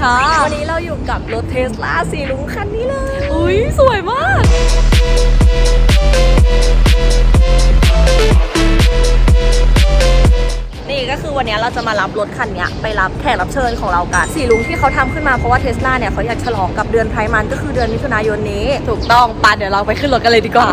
ค่ะ วันนี้เราอยู่กับรถเทสลาสีลุงคันนี้เลย อุ้ยสวยมากนี่ก็คือวันนี้เราจะมารับรถคันนี้ไปรับแขกรับเชิญของเรากันสีลุงที่เขาทำขึ้นมาเพราะว่าเทสลาเนี่ยเขาอยากฉลองกับเดือนไพร์มันก็คือเดือนมิถุนายนนี้ ถูกต้องปาเดี๋ยวเราไปขึ้นรถกันเลยดีกว่า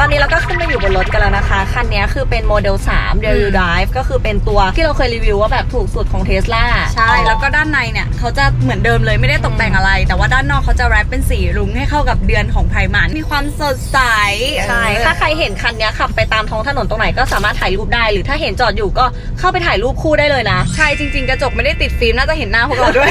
ตอนนี้เราก็ขึ้นมาอยู่บนรถกันแล้วนะคะ คันนี้คือเป็นโมเดล3 d e l u Drive ก็คือเป็นตัวที่เราเคยรีวิวว่าแบบถูกสุดของเทสลาใช่ แล้วก็ด้านในเนี่ยเขาจะเหมือนเดิมเลยไม่ได้ตกแต่งอะไร แต่ว่าด้านนอกเขาจะแรปเป็นสีรุ้งให้เข้ากับเดือนของไพรมันมีความสดใสใช่เออถ้าใครเห็นคันนี้ขับไปตามท้องถนนตรงไหนก็สามารถถ่ายรูปได้ หรือถ้าเห็นจอดอยู่ก็เข้าไปถ่ายรูปคู่ได้เลยนะ ใช่จริง ๆ กระจกไม่ได้ติดฟิล์มน่าจะเห็นหน้าพวกเราด้วย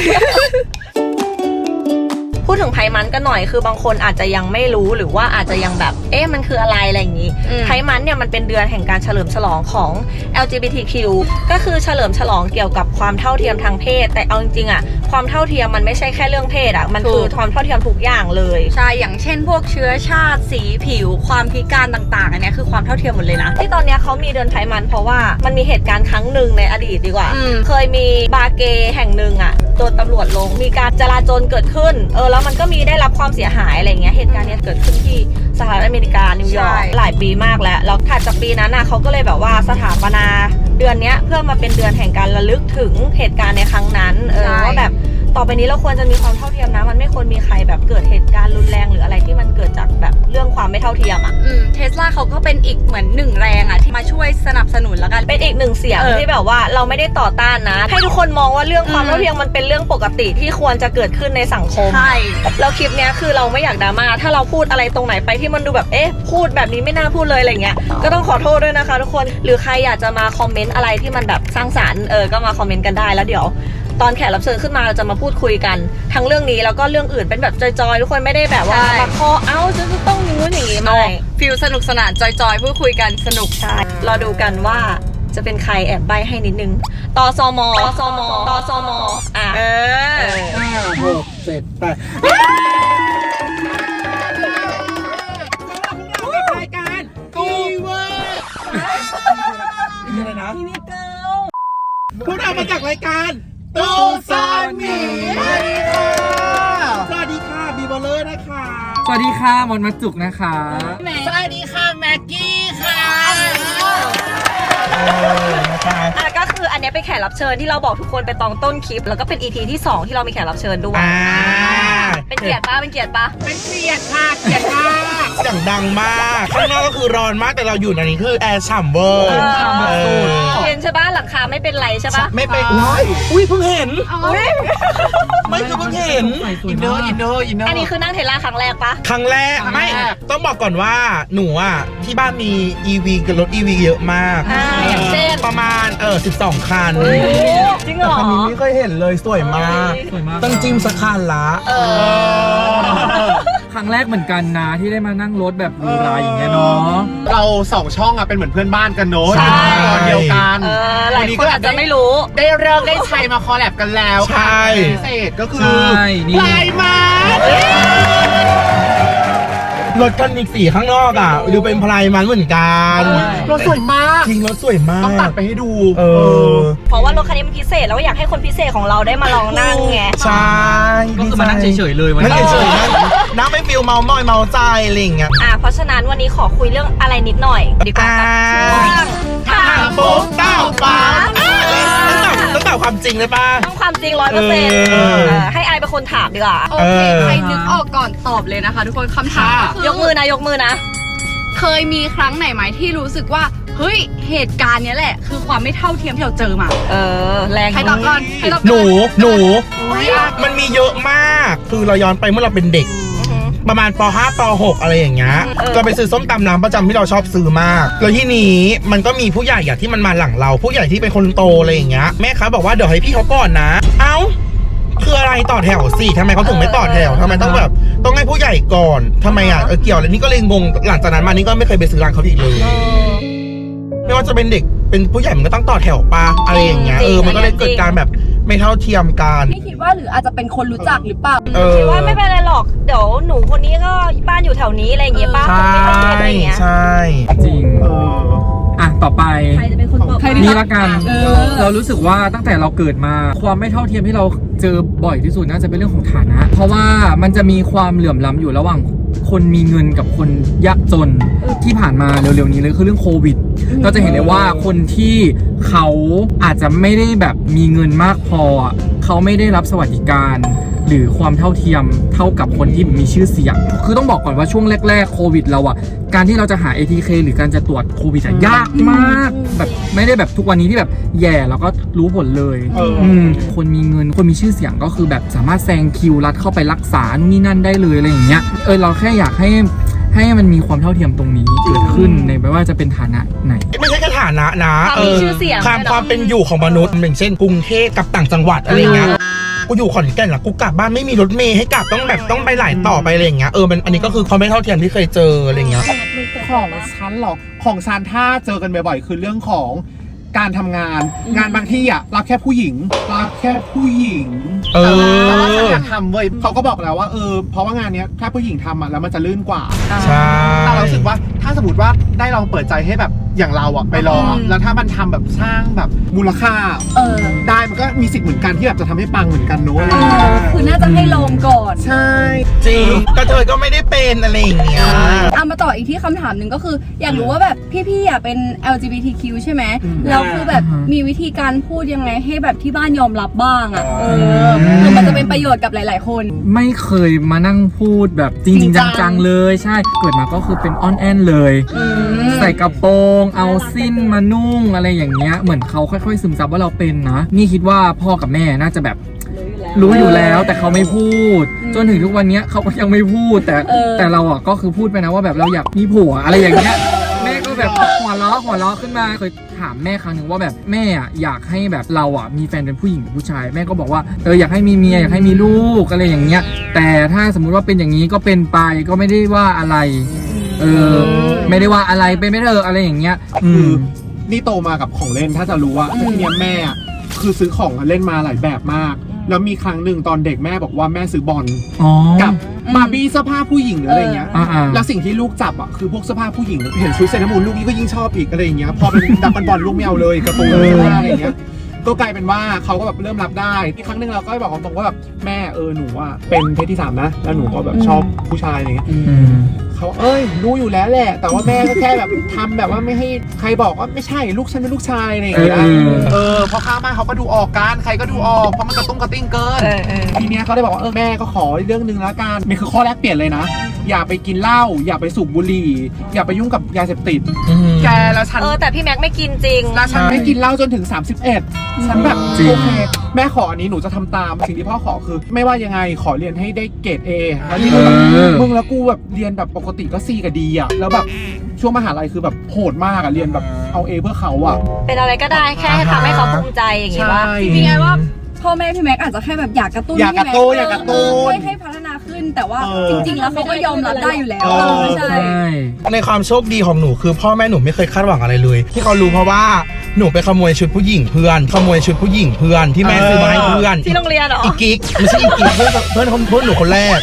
พูดถึงไพมันกันหน่อยคือบางคนอาจจะยังไม่รู้หรือว่าอาจจะยังแบบ เอ๊ะมันคืออะไรอะไรอย่างนี้อืมไพมันเนี่ยมันเป็นเดือนแห่งการเฉลิมฉลองของ LGBTQ ก็คือเฉลิมฉลองเกี่ยวกับความเท่าเทียมทางเพศ แต่เอาจริงๆอะความเท่าเทียมมันไม่ใช่แค่เรื่องเพศอะมันคือความเท่าเทียมทุกอย่างเลยใช่อย่างเช่น พวกเชื้อชาติสีผิว ความพิการต่างๆอันเนี้ยคือความเท่าเทียมหมดเลยนะที่ตอนเนี้ยเขามีเดือนไพมัน เพราะว่ามันมีเหตุการณ์ครั้งหนึ่งในอดีตดีกว่าอืมเคยมีบาร์เกย์แห่งหนึ่งอะโดนตำรวจลงมีการจราจนเกิดขึ้นเออแล้วมันก็มีได้รับความเสียหายอะไรเงี้ยเหตุการณ์เนี้ยเกิดขึ้นที่สหรัฐอเมริกานิวยอร์กใช่หลายปีมากแล้วแล้วถัดจากปีนั้นน่ะเขาก็เลยแบบว่าสถาปนาเดือนเนี้ยเพื่อมาเป็นเดือนแห่งการระลึกถึงเหตุการณ์ในครั้งนั้นเออว่าแบบ ต่อไปนี้เราควรจะมีความเท่าเทียมนะ มันไม่ควรมีใครแบบเกิดเหตุการณ์รุนแรงหรืออะไรที่มันเกิดจากแบบเรื่องความไม่เท่าเทียมอะอืมเทสลาเขาก็เป็นอีกเหมือนหนึ่งแรงอะที่มาช่วยสนับสนุนแล้วกัน เป็นอีกหนึ่งเสียงเออที่แบบว่าเราไม่ได้ต่อต้านนะ ให้ทุกคนมองว่าเรื่องความอืม เท่าเทียมมันเป็นเรื่องปกติที่ควรจะเกิดขึ้นในสังคม ใช่ แล้วคลิปเนี้ยคือเราไม่อยากดราม่า ถ้าเราพูดอะไรตรงไหนไปที่มันดูแบบ เอ๊ะ พูดแบบนี้ไม่น่าพูดเลยอะไรเงี้ย ก็ต้องขอโทษด้วยนะคะทุกคน หรือใครอยากจะมาคอมเมนต์อะไรที่มันแบบสร้างสรรค์ เออ ก็มาคอมเมนต์กันได้ แล้วเดี๋ยว ตอนแขกรับเชิญขึ้นมาเราจะมาพูดคุยกัน ทั้งเรื่องนี้แล้วก็เรื่องอื่นเป็นแบบจอยๆทุกคนไม่ได้แบบว่าใช่ มาคอเอ้าจะต้องอย่างนู้นอย่างนี้เอาไม่ ฟิลสนุกสนานจอยๆพูดคุยกันสนุก ใช่รอดูกันว่าจะเป็นใครแอบใบให้นิดนึง ตอซมตอซมตอซมอะเออเออ ห้าหกเจ็ดแปด รายการกูเวอร์นี่อะไรนะพวกเรามาจากรายการ ตูซานหมีสวัสดีค่ะบีบอลเลอร์นะคะสวัสดีค่ะมอนมาจุกนะคะ สวัสดีค่ะแม็กกี้ค่ะนะคะอะก็คืออันเนี้ยเป็นแขกรับเชิญที่เราบอกทุกคนไปตอนต้นคลิป แล้วก็เป็น EP ที่ 2 ที่เรามีแขกรับเชิญด้วย อ่า เป็นเกียรติปะเป็นเกียรติปะเป็นเกียรติค่ะเกียรติมากเสียงดังมากข้างนอกก็คือร้อนมากแต่เราอยู่ในนี้คือแอร์ฉ่ำเวอร์เออเห็นใช่ปะหลังคาไม่เป็นไรใช่ปะไม่ไปอุ้ยอุ้ยเพิ่งเห็นอุ๊ย ไม่คือเพิ่งเห็น อินเนอร์อินเนอร์อินเนอร์อันนี้คือนั่งเทสลาครั้งแรกปะครั้งแรก ไม่ต้องบอกก่อนว่าหนูอะที่บ้านมี EV กับรถ EV เยอะมาก อ่าอย่างเช่น ประมาณเออ12 คันโอ้จริงเหรอคันนี้ไม่เคยเห็นเลยสวยมาก สวยมาก ต้องจิ้มสักคันละ เออ ครั้งแรกเหมือนกันนะที่ได้มานั่งรถแบบหรูหราอย่างเงี้ยเนาะ เราสองช่องอะเป็นเหมือนเพื่อนบ้านกันเนอะใช่ ตอนเดียวกันเออหลายคนอาจจะไม่รู้ ได้เริ่มได้ชัยมาคอลแลบกันแล้วใช่ ค่ะพิเศษก็คือใช่นี่ ลายมาร์ครถคันอีกสีข้างนอกอะดูเป็นพลายมันเหมือนกันรถสวยมากจริงรถสวยมาต้องตัดก ไปให้ดูเออ เพราะว่ารถคันนี้มันพิเศษแล้วก็อยากให้คนพิเศษของเราได้มาลองนั่งไง ใช่ก็คือมานั่งเฉยๆเลยวันนั่งนี้ เฉยๆนั่ง นั่งไม่ฟิลเมามอยเมาใจอะไรอย่างเงี้ยอะเพราะฉะนั้นวันนี้ขอคุยเรื่องอะไรนิดหน่อย ดีกว่ากับช่วงถาถามมปุ๊บเต้าฟ้าต้องตอบต้องตอบความจริงเลยป่ะ ต้องความจริงร้อยเปอร์เซ็นต์เออ ให้ไอายเป็นคนถามดีกว่า โอเค เออ ใครนึกออกก่อนตอบเลยนะคะ ทุกคนคำถามก็คืยกมือนะยกมือนะ เคยมีครั้งไหนไหมที่รู้สึกว่า เฮ้ย เหตุการณ์เนี้ยแหละ คือความไม่เท่าเทียมที่เราเจอมา เออ แรงใครตอบก่อน ใครตอบก่อนหนูหนู อุ๊ยอะมันมีเยอะมาก คือเราย้อนไปเมื่อเราเป็นเด็กอือหือ ประมาณป .5 ป .6 อะไรอย่างเงี้ยเออเราไปซื้อส้มตำร้านประจำที่เราชอบซื้อมากแล้วที่นี้มันก็มีผู้ใหญ่อะที่มันมาหลังเรา ผู้ใหญ่ที่เป็นคนโตอะไรอย่างเงี้ยแม่ค้าบอกว่าเดี๋ยวให้พี่เขาก่อนนะ เอ้าคืออะไรต่อแถวสิทำไมเขาถึงไม่ต่อแถวทำไมต้องแบบต้องให้ผู้ใหญ่ก่อนทำไมอะเออเกี่ยวอะไรนี่ก็เลยงงหลังจากนั้นมานี่ก็ไม่เคยไปซื้อร้านเขาอีกเลยเออไม่ว่าจะเป็นเด็กเป็นผู้ใหญ่มันก็ต้องต่อแถวปะอะไรอย่างเงี้ยจริเองอมันก็เลยจริงเกิดการแบบ ไม่เท่าเทียมกันพี่คิดว่าหรืออาจจะเป็นคนรู้จักหรือเปล่า เออ คิดว่าไม่เป็นไรหรอก เดี๋ยวหนูคนนี้ก็บ้านอยู่แถวนี้อะไรอย่างเงี้ยป้าใช่คนไม่ต้องเรียนอะไรอย่างเงี้ย ใช่ จริงเอออะอะต่อไป ใครจะเป็นคนตอบใครนี่ละกัน เออ เรารู้สึกว่าตั้งแต่เราเกิดมา ความไม่เท่าเทียมที่เราเจอบ่อยที่สุดน่าจะเป็นเรื่องของฐานะ เพราะว่ามันจะมีความเหลื่อมล้ำอยู่ระหว่าง คนมีเงินกับคนยากจนที่ผ่านมาเร็วๆนี้เลยคือเรื่องโควิด เราจะเห็นได้ว่าคนที่เขาอาจจะไม่ได้แบบมีเงินมากพออะเขาไม่ได้รับสวัสดิการ หรือความเท่าเทียมเท่ากับคนที่มีชื่อเสียง คือต้องบอกก่อนว่าช่วงแรกๆโควิดเราอะการที่เราจะหา ATK หรือการจะตรวจโควิดอะยากมากแบบไม่ได้แบบทุกวันนี้ที่แบบแย่แล้วก็รู้ผลเลยเอออื มคนมีเงินคนมีชื่อเสียงก็คือแบบสามารถแซงคิวรัดเข้าไปรักษานู่นนี่นั่นได้เลยอะไรอย่างเงี้ยเออเราแค่อยากให้ให้มันมีความเท่าเทียมตรงนี้เกิดขึ้นในไม่ว่าจะเป็นฐานะไหน ไม่ใช่แค่ฐานะนะความมีชื่อเสียงความด้วยเนอะความเป็นอยู่ของมนุษย์อย่างเช่นกรุงเทพกับต่างจังหวัดอะไรเงี้ยกูอยู่ขอนแก่นแล้วกูกลับบ้านไม่มีรถเมย์ให้กลับต้องแบบต้องไปหลายต่อไปอะไรอย่างเงี้ยเออมันอันนี้ก็คือความไม่เท่าเทียมที่เคยเจออะไรเงี้ย ของฉันเหรอของฉันถ้าเจอกันบ่อยๆคือเรื่องของ การทำงาน งานบางที่อะรับแค่ผู้หญิงรับแค่ผู้หญิงเออ แต่ว่าฉันอยากทำเว้ยเขาก็บอกแล้วว่าเออเพราะว่างานเนี้ยแค่ผู้หญิงทำอะแล้วมันจะลื่นกว่า ใช่ แต่เรารู้สึกว่าถ้าสมมติว่าได้ลองเปิดใจให้แบบ อย่างเราอะไปลองอะแล้วถ้ามันทำแบบสร้างแบบมูลค่า เออได้มันก็มีสิทธิ์เหมือนกันที่แบบจะทำให้ปังเหมือนกันเนอะอะไรเออย่างเงี้ยอคือน่าจะให้ลองก่อนใช่ จริงกระเทยก็ไม่ได้เป็นอะไรอย่างเงี้ย เอามาต่ออีกที่คำถามหนึ่งก็คือ อยากรู้ว่าแบบพี่ๆอยากเป็น LGBTQ ใช่ไหมแล้วคือแบบอือฮะมีวิธีการพูดยังไงให้แบบที่บ้านยอมรับบ้างอะเออือมคือมันจะเป็นประโยชน์กับหลาย ๆ คน ไม่เคยมานั่งพูดแบบจริงจริจงจัง จังๆเลยใช่ เกิดมาก็คือเป็นออนแอนเลย อืม ใส่กระโปรงเอาสิ้นมานุ่งอะไรอย่างเงี้ย เหมือนเขาค่อยๆ ซึมซับว่าเราเป็นนะ นี่คิดว่าพ่อกับแม่น่าจะแบบรู้อยู่แล้วแต่เขาไม่พูดอืมจนถึงทุกวันเนี้ยเขาก็ยังไม่พูด แต่เออแต่เราอะก็คือพูดไปนะว่าแบบเราอยากมีผัวอะไรอย่างเงี้ยแม่ก็แบบหัวเราะหัวเราะขึ้นมาเคยถามแม่ครั้งหนึ่งว่าแบบแม่อะอยากให้แบบเราอะมีแฟนเป็นผู้หญิงหรือผู้ชาย แม่ก็บอกว่าเอออยากให้มีเมียอยากให้มีลูกอะไรอย่างเงี้ย แต่ถ้าสมมุติว่าเป็นอย่างนี้ก็เป็นไปก็ไม่ได้ว่าอะไร เออ ไม่ได้ว่าอะไรเป็นไม่เถอะอะไรอย่างเงี้ย อืคือม นี่โตมากับของเล่นถ้าจะรู้ว่าทีเนี้ยแม่อะคือซื้อของเล่นมาหลายแบบมาก แล้วมีครั้งหนึ่งตอนเด็กแม่บอกว่าแม่ซื้อบอลอ๋อกับบาร์บี้เสื้อผ้าผู้หญิงหรืออะไรอย่างเงี้ย อ่าๆ แล้วสิ่งที่ลูกจับอะคือพวกเสื้อผ้าผู้หญิงเห็นชุดเซเลอรามูนลูกนี่ก็ยิ่งชอบอีกอะไรอย่างเงี้ยพอเป็นดักบอลบอลลูกไม่เอาเลยการะตูนเสื้อผ้าอะไรอย่างเงี้ยก็กลายเป็นว่าเขาก็แบบเริ่มรับได้อีกครั้งหนึ่งเราก็บอกตรงๆว่าแบบแม่เออหนูอะเป็นเพศที่สามนะแล้วหนูก็แบบชอบผู้ชายอะไรเงี้ย อืม เขาเอ้ยรู้อยู่แล้วแหละ แต่ว่าแม่ก็แค่แบบทำแบบว่าไม่ให้ใครบอกว่าไม่ใช่ลูกฉันเป็นลูกชายอะไรอย่างเงี้ยเออ เออพอข้างบ้านเขาก็ดูออกกันใครก็ดูออกเพราะมันกระตุ้งกระติ้งเกิน เออเออ ทีเนี้ยเขาได้บอกว่าเออแม่ก็ขอเรื่องหนึ่งแล้วกันนี่คือข้อแรกเปลี่ยนเลยนะ อย่าไปกินเหล้าอย่าไปสูบบุหรี่ อย่าไปยุ่งกับยาเสพติดแกแล้วฉันเออแต่พี่แม็กไม่กินจริง แล้วฉันไม่กินเหล้าจนถึง 31 ฉันแบบจริง โอเคแม่ขออันนี้หนูจะทำตาม สิ่งที่พ่อขอคือ ไม่ว่ายังไงขอเรียนให้ได้เกรด A แล้วนี่เอแบบอมึงแล้วกูแบบเรียนแบบปกติก็ C กับ D อะ แล้วแบบช่วงมหาลัยคือแบบโหดมากอะ เรียนแบบเอา A เพื่อเขาอะ เป็นอะไรก็ได้แค่ให้ทำให้เขาภูมิใจอย่างงี้ว่าใช่จริงๆไงว่าพ่อแม่พี่แม็กอาจจะแค่แบบอยากกระตุ้นอยากกระตุ้นอยากกระตุ้นให้ให้พัฒนาขึ้น แต่ว่าเออ จริง ๆ แล้วเขาก็ยอมรับได้อยู่แล้วเออเออใช่ใช่ ในความโชคดีของหนูคือพ่อแม่หนูไม่เคยคาดหวังอะไรเลย ที่เขารู้เพราะว่าหนูไปขโมยชุดผู้หญิงเพื่อน ขโมยชุดผู้หญิงเพื่อนที่แม่ซื้อมาให้เพื่อนที่โรงเรียนเหรออีกิ๊กไม่ใช่อีกิ๊กเพื่อนเพื่อนคนเพื่อนหนูคนแรก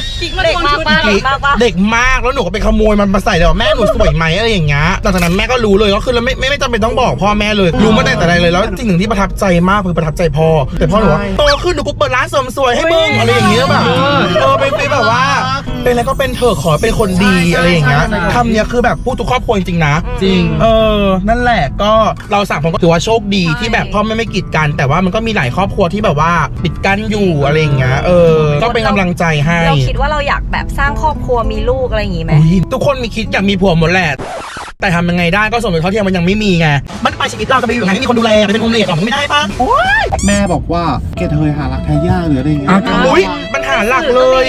เด็กมากปะเด็กมากปะเด็กมากแล้วหนูก็ไปขโมยมันมาใส่เลยว่าแม่หนูสวยไหมอะไรอย่างเงี้ยหลังจากนั้นแม่ก็รู้เลยก็คือเราไม่ไม่ไม่จำเป็นต้องบอกพ่อแม่เลย รู้มาตั้งแต่ใดเลยแล้วสิ่งหนึ่งที่ประทับใจมากคือประทับใจพ่อแต่พ่อหนูว่าโตขึ้นหนูกูเปิดร้านเสริมสวยให้มึงอะไรอย่างเงี้ยแบบเออเป็นฟีลแบบว่าเป็นอะไรก็เป็นเถอะขอเป็นคนดีอะไรอย่างเงี้ยคำเนี้ยคือแบบพูดทุกครอบครัวจริงๆนะ จริง เออ นั่นแหละก็เราสามคนก็ถือว่าโชคดีที่แบบพ่อแม่ไม่กีดกัน แต่ว่ามันก็มีหลายครอบครัวที่แบบว่าปิดกั้นอยู่อะไรอย่างเงี้ยเออ ก็เป็นกำลังใจให้เราคิดว่าเราอยากแบบสร้างครอบครัวมีลูกอะไรอย่างงี้ไหม อุ๊ยทุกคนมีคิดอยากมีผัวหมดแหละ แต่ทำยังไงได้ก็สมรสเท่าเทียมมันยังไม่มีไง มันไปชีวิตเราจะไปอยู่ไหนไม่มีคนดูแลไปเป็นโฮมเลดหรอมันไม่ได้ปะแม่บอกว่าแกเธอหารักแท้ยากหรืออะไรอย่างเงี้ยอะอุ้ยปัญ หาหลักเลย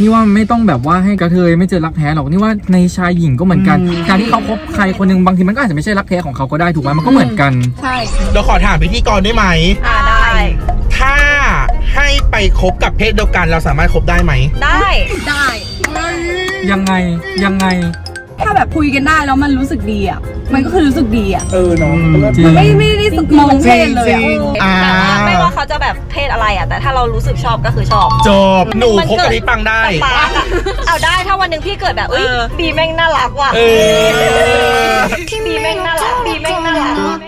นี่ว่าไม่ต้องแบบว่าให้กระเทยไม่เจอรักแท้หรอกนี่ว่าในชายหญิงก็เหมือนกันอืมการที่เขาคบใครคนหนึงบางทีมันก็อาจจะไม่ใช่รักแท้ของเขาก็ได้ถูกไหมมันก็เหมือนกัน ใช่เดี๋ยวขอถามพิธีกรได้ไหม อ่าได้ ถ้าให้ไปคบกับเพศเดียวกันเราสามารถคบได้ไหม ได้ ได้ ยังไงยังไง ถ้าแบบคุยกันได้แล้วมันรู้สึกดีอะ มันก็คือรู้สึกดีอะ เออเนาะจริง ไม่ไม่ได้มองเพศเลยอะจริงอ่า แต่ว่าไม่ว่าเขาจะแบบเพศอะไรอะ แต่ถ้าเรารู้สึกชอบก็คือชอบจบ หนูมันคบกับพี่ปังได้ สปาร์กอะเอาได้ถ้าวันหนึ่งพี่เกิดแบบเอ้ยบีแม่งน่ารักว่ะ เออ บีแม่งน่ารักบีแม่งน่ารัก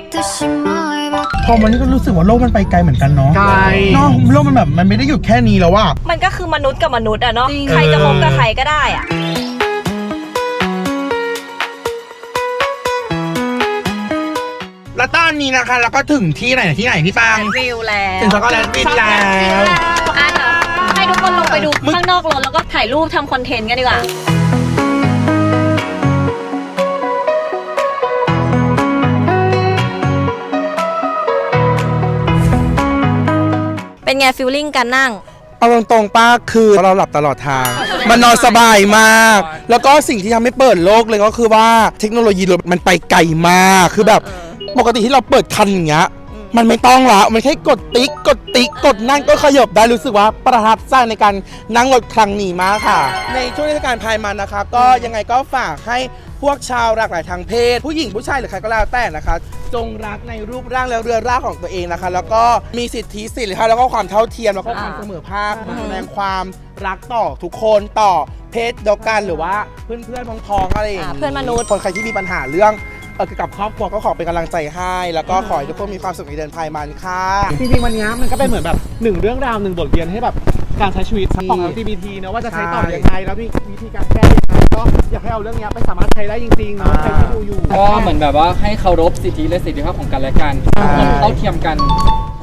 พอวันนี้ก็รู้สึกว่าโลกมันไปไกลเหมือนกันเนาะไกล เนาะโลกมันแบบมันไม่ได้หยุดแค่นี้แล้วว่า มันก็คือมนุษย์กับมนุษย์อะเนาะ จริง ใครจะคบกับใครก็ได้อะแนนี้นะคะเราก็ถึงที่ไหนที่ไหนพี่ปัง วิวแล้วถึงช็อกโกแลตวินแล้ว อะเดี๋ยวให้ทุกคนลงไปดูข้างนอกรถแล้วก็ถ่ายรูปทำคอนเทนต์กันดีกว่า เป็นไงฟิลลิ่งการนั่ง เอาตรงๆป้าคือเราหลับตลอดทาง มันนอนสบายมาก แล้วก็สิ่งที่ทำให้เปิดโลกเลยก็คือว่าเทคโนโลยีรถมันไปไกลมาก คือแบบ ปกติที่เราเปิดคันอย่างเงี้ย มันไม่ต้องละมันแค่กดติ๊ก กดติ๊ก กดนั่งก็ขยบได้รู้สึกว่าประทับใจในการนั่งรถครั้งนี้มากค่ะ ในช่วงเทศกาลพายมันนะคะ ก็ยังไงก็ฝากให้พวกชาวหลากหลายทางเพศ ผู้หญิงผู้ชายหรือใครก็แล้วแต่นะคะ จงรักในรูปร่างและเรือร่างของตัวเองนะคะ แล้วก็มีสิทธิสิทธิแล้วก็ความเท่าเทียมแล้วก็ความเสมอภาคมาแสดงความรักต่อทุกคนต่อเพศเดียวกันหรือว่าเพื่อนเพื่อนๆพ้องๆอะไรอย่างอ่านี้เพื่อนมนุษย์คนใครที่มีปัญหาเรื่อง เอ่อเกี่ยวกับครอบครัวก็ขอเป็นกำลังใจให้ แล้วก็ขอให้ทุกคนมีความสุขในเดือนพายมันค่ะ จริงๆวันนี้มันก็เป็นเหมือนแบบหนึ่งเรื่องราวหนึ่งบทเรียนให้แบบการใช้ชีวิตของ LGBT เนอะว่าจะใช้ต่อยังไงแล้วมีวิธีการแก้ยังไงก็อยากให้เอาเรื่องเนี้ยไปสามารถใช้ได้จริงๆเนาะใครที่ดูอยู่ก็เหมือนแบบว่าให้เคารพสิทธิและเสรีภาพของกันและกันทุกคนเท่าเทียมกัน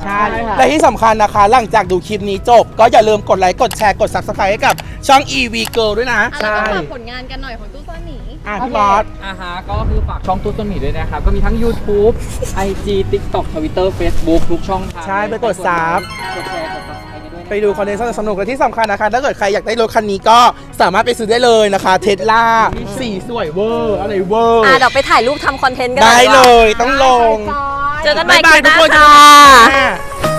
ใช่ค่ะและที่สำคัญนะคะ หลังจากดูคลิปนี้จบ ก็อย่าลืมกดไลค์กดแชร์กด subscribe ให้กับช่อง EV Girl ด้วยนะแล้วก็ฝากผลงานกันหน่อยของตู้ซ่อนหนี อะพี่บอสอ่าฮะก็คือฝากช่องตุ๊ดต้นหมีด้วยนะครับ ก็มีทั้ง YouTube IG TikTok Twitter Facebook ทุกช่องทางใช่ไปกดซับ กดแชร์กด subscribe กันด้วยนะไปดูคอนเทนต์สนุกๆและที่สำคัญนะคะ ถ้าเกิดใครอยากได้รถคันนี้ก็สามารถไปซื้อได้เลยนะคะ เทสลาสีสวยเวอร์ อะไรเวอร์ อะเดี๋ยวไปถ่ายรูปทำคอนเทนต์กันได้หน่อเลว่ายต้องลงเจอกันใหม่บ๊ายบายคลิปหทุกน้าคนค่ะค่ะ